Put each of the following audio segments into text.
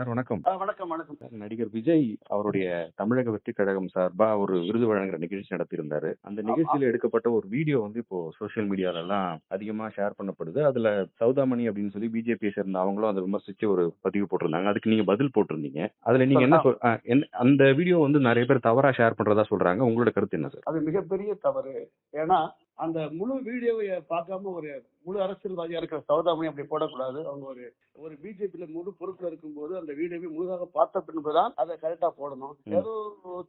Sir வணக்கம். வணக்கம் வணக்கம். சார் நடிகர் விஜய் அவருடைய தமிழக வெற்றி கழகம் சார்பா ஒரு விருது வழங்குற நிகழ்ச்சி நடத்தியிருந்தாரு. அந்த நிகழ்ச்சியில எடுக்கப்பட்ட ஒரு வீடியோ வந்து இப்போ சோஷியல் மீடியால எல்லாம் அதிகமா ஷேர் பண்ணப்படுது. அதுல சௌதாமணி அப்படின்னு சொல்லி பிஜேபியை சேர்ந்த அவங்களும் அதை விமர்சிச்சு ஒரு பதிவு போட்டிருந்தாங்க. அதுக்கு நீங்க பதில் போட்டிருந்தீங்க. அதுல நீங்க என்ன- அந்த வீடியோ வந்து நிறைய பேர் தவறா ஷேர் பண்றதா சொல்றாங்க. உங்களோட கருத்து என்ன சார்? அது மிகப்பெரிய தவறு. ஏன்னா அந்த முழு வீடியோவை பார்க்காம ஒரு முழு அரசியல்வாதியா இருக்கிற சௌதாமணி அப்படி போடக்கூடாது. அவங்க ஒரு ஒரு பிஜேபியில முழு பொறுப்புல இருக்கும்போது அந்த வீடியோவை முழுதாக பார்த்த பின்புதான் அதை கரெக்டா போடணும். ஏதோ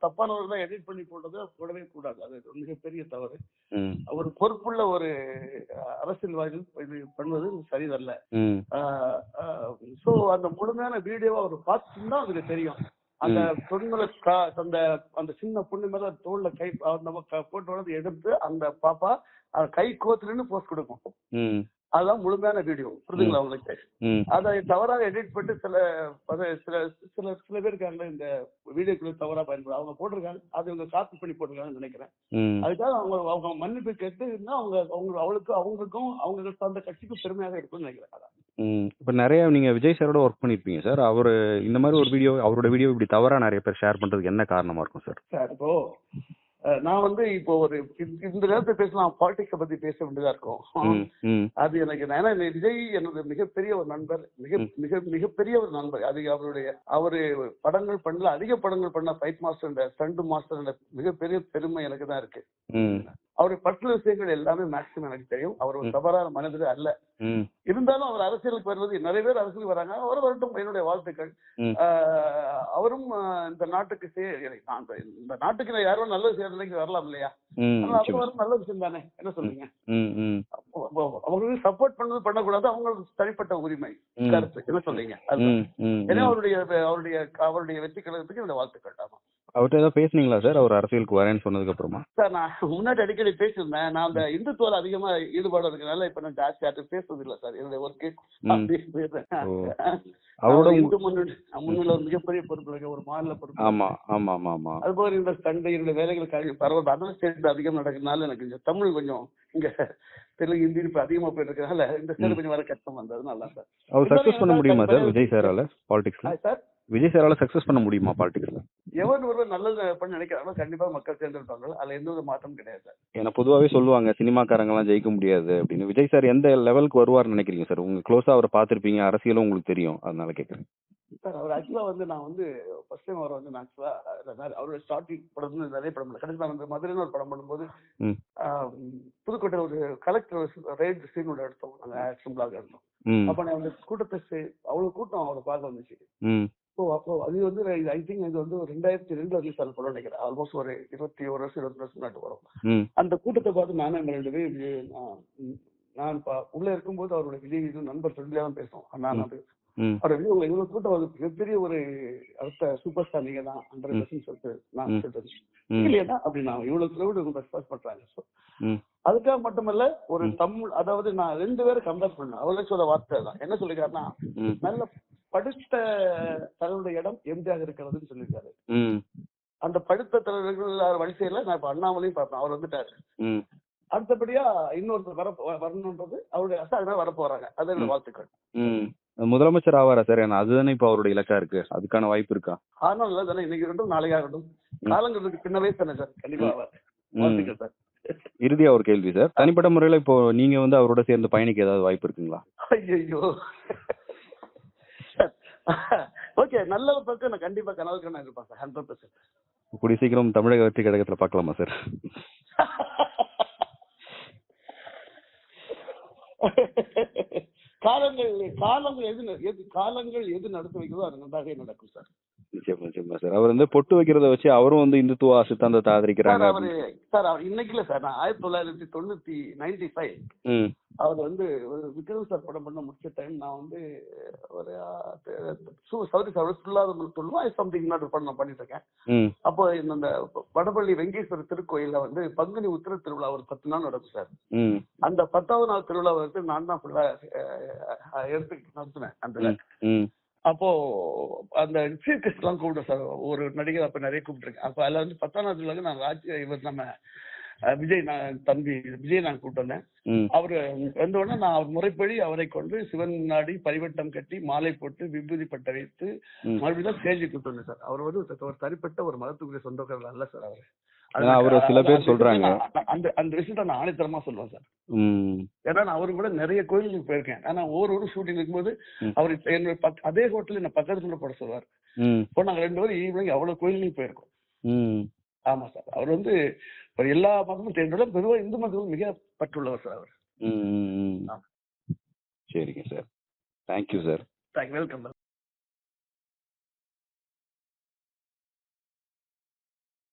தப்பானவர்கள் தான் எடிட் பண்ணி போட்டதை போடவே கூடாது. அது மிகப்பெரிய தவறு. ஒரு பொறுப்புள்ள ஒரு அரசியல்வாதிகள் பண்ணுவது சரிதல்ல. சோ அந்த முழுமையான வீடியோவை அவர் பார்த்துன்னா அதுக்கு தெரியும். அந்த பொண்ணு அந்த அந்த சின்ன பொண்ணு மேல தோல்ல கை நம்ம க- போட்டு வரது எடுத்து அந்த பாப்பா அது கை கோத்துலன்னு போஸ்ட் கொடுக்கும். அதுதான் முழுமையான வீடியோ புரிதுங்களா உங்களுக்கு? அதை தவறாக எடிட் பண்ணி சில சில சில சில பேர் இருக்காங்க இந்த வீடியோக்குள்ள தவறா பயன்படுது. அவங்க போட்டிருக்காங்க அது இவங்க காப்பி பண்ணி போட்டிருக்காங்கன்னு நினைக்கிறேன். அதுக்காக அவங்க அவங்க மன்னிப்பு கேட்டுன்னா அவங்க அவங்க அவளுக்கும் அவங்களுக்கும் அவங்க அந்த கட்சிக்கும் பெருமையாக இருக்கும்னு நினைக்கிறேன். இப்போ நிறைய நீங்க விஜய் சாரோட ஒர்க் பண்ணிருப்பீங்க சார். அவர் இந்த மாதிரி ஒரு வீடியோ அவரோட வீடியோ இப்படி தவறா நிறைய பேர் ஷேர் பண்றதுக்கு என்ன காரணமா இருக்கும் சார்? சார் இப்போ நான் வந்து இப்போ ஒரு இந்த- நேரத்தில் பேசலாம். பாலிடிக்ஸை பத்தி பேச வேண்டியதா இருக்கும். அது எனக்கு ஏன்னா விஜய் எனது மிகப்பெரிய ஒரு நண்பர் மிக. மிக மிகப்பெரிய ஒரு நண்பர். அது அவருடைய அவரு படங்கள் பண்ணல அதிக படங்கள் பண்ண ஃபைட் மாஸ்டர் ஸ்டண்ட் மாஸ்டர் மிகப்பெரிய பெருமை எனக்கு தான் இருக்கு. அவருடைய பர்சனல் விஷயங்கள் எல்லாமே மேக்ஸிமம் எனக்கு தெரியும். அவர் ஒரு. தவறான மனிதர் அல்ல. இருந்தாலும் அவர் அரசியலுக்கு வருவது நிறைய பேர் அரசியலுக்கு வராங்க. அவர் வரட்டும் என்னுடைய வாழ்த்துக்கள். அவரும் இந்த நாட்டுக்கு இந்த- நாட்டுக்கு நான் யாரோ நல்லது செய்யறதுக்கு வரலாம் இல்லையா? நிச்சயமா. வரும் நல்ல விஷயம் தானே? என்ன அப்போ அவங்களுக்கு சப்போர்ட் பண்ணது பண்ணக்கூடாது அவங்களுக்கு தனிப்பட்ட உரிமை. கருத்து. என்ன சொல்றீங்க? ஏன்னா. அவருடைய அவருடைய அவருடைய வெற்றி கழகத்துக்கு இந்த வாழ்த்துக்கள். ஆமா. அவர்கிட்ட ஏதாவது பேசுனீங்களா சார்? அவர் அரசியலுக்கு வரேன்னு சொன்னதுக்கு அப்புறமா? சார் நான் முன்னாடி அடிக்கடி பேசியிருந்தேன். நான் அந்த இந்துத்துவ அதிகமா ஈடுபாடு இருக்கனால இப்ப நான் ஜாஸ்தி யார்கிட்ட பேசுறது இல்ல சார். என்னுடைய ஒர்க்கு. அவரோட முன்னில ஒரு மிகப்பெரிய பொறுப்பு இருக்கு. ஒரு மாநில பொறுப்பு ஆமா ஆமா ஆமா ஆமா. அது போல இந்த சண்டை என்னுடைய வேலைகள் கழி- பரவாயில்ல அதர் ஸ்டேட் அதிகம் நடக்கிறதுனால எனக்கு இந்த தமிழ் கொஞ்சம் இங்க தெலுங்கு ஹிந்தி இப்ப அதிகமா போயிட்டு இருக்கனால இந்த சைடு. கொஞ்சம் வர கஷ்டம் வந்தது. நல்லா சார். அவர் சக்சஸ் பண்ண முடியுமா சார்? விஜய் சாரால பாலிடிக்ஸ்ல ஆ, சார் விஜய் சாரால சக்சஸ் பண்ண முடியுமா பாலிடிக்ஸ்ல எவர் ஒருவர் நல்லது பண்ண நினைக்கிறாங்களோ கண்டிப்பா மக்கள் தேர்ந்தெடுப்பாங்க அதுல எந்த ஒரு மாற்றம் கிடையாது ஏன்னா பொதுவாவே சொல்லுவாங்க சினிமாக்காரங்க எல்லாம் ஜெயிக்க முடியாது அப்படின்னு. விஜய் சார் எந்த லெவலுக்கு வருவார்னு நினைக்கிறீங்க சார்? உங்க க்ளோஸா அவரை பார்த்திருப்பீங்க அரசியலும் உங்களுக்கு தெரியும். அதனால கேக்குறேன். சார் அவர் ஆக்சுவலா வந்து நான் வந்து ஃபர்ஸ்ட் டைம் அவர் வந்து நான் ஆக்சுவலா அவரோட ஸ்டார்டிங் படம் வந்து நிறைய படம் பண்ணல கடைசி நான் வந்து மதுரைன்னு ஒரு படம் பண்ணும்போது புதுக்கோட்டையில் ஒரு கலெக்டர் ரைட் சீன் ஒன்று எடுத்தோம். நாங்கள் ஆக்ஷன் பிளாக் எடுத்தோம் அப்போ நான் அந்த கூட்டத்தை அவ்வளவு கூட்டம் அவரை பார்க்க வந்துச்சு. ஸோ அப்போ அது வந்து ஐ திங்க் இது வந்து ரெண்டாயிரத்தி ரெண்டு ரிலீஸ் ஆன படம் நினைக்கிறேன். ஆல்மோஸ்ட் ஒரு இருபத்தி ஒரு வருஷம் இருபத்தி வருஷம் நாட்டு வரும். அந்த கூட்டத்தை பார்த்து நானே நம்ம ரெண்டு இது, நான், நான் உள்ள இருக்கும்போது அவருடைய விஜய் இது நண்பர் ஃப்ரெண்ட்லியாக தான் பேசுவோம். அண்ணா. அது ம். அவரோட விஜய் உங்க இவ்வளவு கூட்டம் வந்து மிகப்பெரிய ஒரு அடுத்த சூப்பர் ஸ்டார் நீங்க தான் ஹண்ட்ரட் பர்சன்ட் சொல்லிட்டு நான் ம். இல்லையா அப்படி நான் இவ்வளவு கிரௌட் உங்க ரெஸ்பான்ஸ் பண்றாங்க. அதுக்காக மட்டுமல்ல ஒரு. தமிழ் அதாவது நான் ரெண்டு பேரும் கம்பேர் பண்ணேன். அவரே சொல்ல வார்த்தை தான் என்ன சொல்லிருக்காருன்னா நல்ல படித்த தலைவருடைய இடம் எம்ஜிஆர் இருக்கிறதுன்னு சொல்லியிருக்காரு. அந்த படித்த தலைவர்கள் வரிசையில நான் இப்ப அண்ணாமலையும் பார்ப்பேன். அவர் வந்துட்டாரு. அடுத்தபடியா இன்னொருத்தர் வர வரணுன்றது அவருடைய அசா அதனால வர போறாங்க. அது என்னோட. வாழ்த்துக்கள். முதலமைச்சர் ஆவாரா சார்? ஏன்னா அதுதானே இப்போ அவரோட இலக்கா இருக்கு. அதுக்கான வாய்ப்பு இருக்கா? காரணம் இல்லை தானே. இன்னைக்கு இருக்கட்டும் நாளைக்கு ஆகட்டும். ம். காலங்கிறதுக்கு பின்னவே தானே சார். கண்டிப்பா வாழ்த்துக்கள் சார். இறுதியா ஒரு கேள்வி சார். தனிப்பட்ட முறையில இப்போ நீங்க வந்து அவரோட சேர்ந்து பயணிக்க ஏதாவது வாய்ப்பு இருக்குங்களா? ஐயோ ஓகே நல்ல பக்கம் நான் கண்டிப்பா கனவு கண்ணா இருப்பேன் சார் ஹண்ட்ரட் பர்சன்ட் கூடிய சீக்கிரம் தமிழக வெற்றி கழகத்துல பார்க்கலாமா சார் காலங்கள் காலங்கள் எது எது காலங்கள் எது நடத்தி வைக்கிறதோ அது நன்றாக நடக்கும் சார் சார் அவர் வந்து பொட்டு வைக்கிறத வச்சு அவரும் வந்து இந்துத்துவ சித்தாந்தத்தை சார் ஆதரிக்கிறாங்க அவரு சார் அவர் இன்னைக்கு இல்ல சார். நான் ஆயிரத்தி தொள்ளாயிரத்தி தொண்ணூத்தி நைன்டி ஃபைவ் அவர் வந்து ஒரு விக்ரம் சார் படம் பண்ண முடிச்ச டைம் நான் வந்து ஒரு சவுதி சார் சொல்லாத சொல்லுவா சம்திங் இன்னொரு படம் நான் பண்ணிட்டு இருக்கேன் அப்போ இந்த வடபள்ளி வெங்கேஸ்வரர் திருக்கோயில்ல வந்து பங்குனி உத்திர திருவிழா ஒரு பத்து நாள் நடக்கும் சார். அந்த பத்தாவது நாள் திருவிழா வந்து நான் தான் ஃபுல்லா எடுத்துக்கிட்டு நடத்தினேன் அந்த அப்போ அந்த சீர்கஸ்ட் எல்லாம் கூப்பிட்டேன் சார் ஒரு நடிகர் அப்ப நிறைய கூப்பிட்டுருக்கேன். அப்ப அதுல வந்து பத்தாம் நாள் நான் ராஜ் இவர் நம்ம விஜய் நான் தம்பி விஜய் நான் கூப்பிட்டு வந்தேன். அவரு வந்த உடனே நான் அவர் முறைப்படி அவரை கொண்டு சிவன் முன்னாடி பரிவட்டம் கட்டி மாலை போட்டு விபூதி பட்ட வைத்து. மறுபடியும் தான் ஸ்டேஜுக்கு கூப்பிட்டு வந்தேன் சார். அவர் வந்து ஒரு- தனிப்பட்ட ஒரு மதத்துக்குரிய சொந்தக்காரர் அல்ல சார் அவர். அவரு சில பேர் சொல்றாங்க. அந்த அந்த விஷயத்த நான் ஆணித்தரமா சொல்லுவேன் சார். ஏன்னா நான் அவரு கூட நிறைய கோயிலுக்கு போயிருக்கேன். ஆனா ஒவ்வொரு ஒரு ஷூட்டிங் இருக்கும்போது. அவர் என்னோட அதே ஹோட்டல் என்ன பக்கத்துல போட சொல்லுவார் இப்போ நாங்க ரெண்டு பேரும் ஈவினிங் அவ்வளவு கோயிலுக்கு போயிருக்கோம். ஆமா சார். அவர் வந்து ஒரு எல்லா மதமும் தெரிஞ்சோட பொதுவாக இந்து மதமும் மிக பற்றுள்ளவர் சார் அவர். சரிங்க sir. Thank you sir thank welcome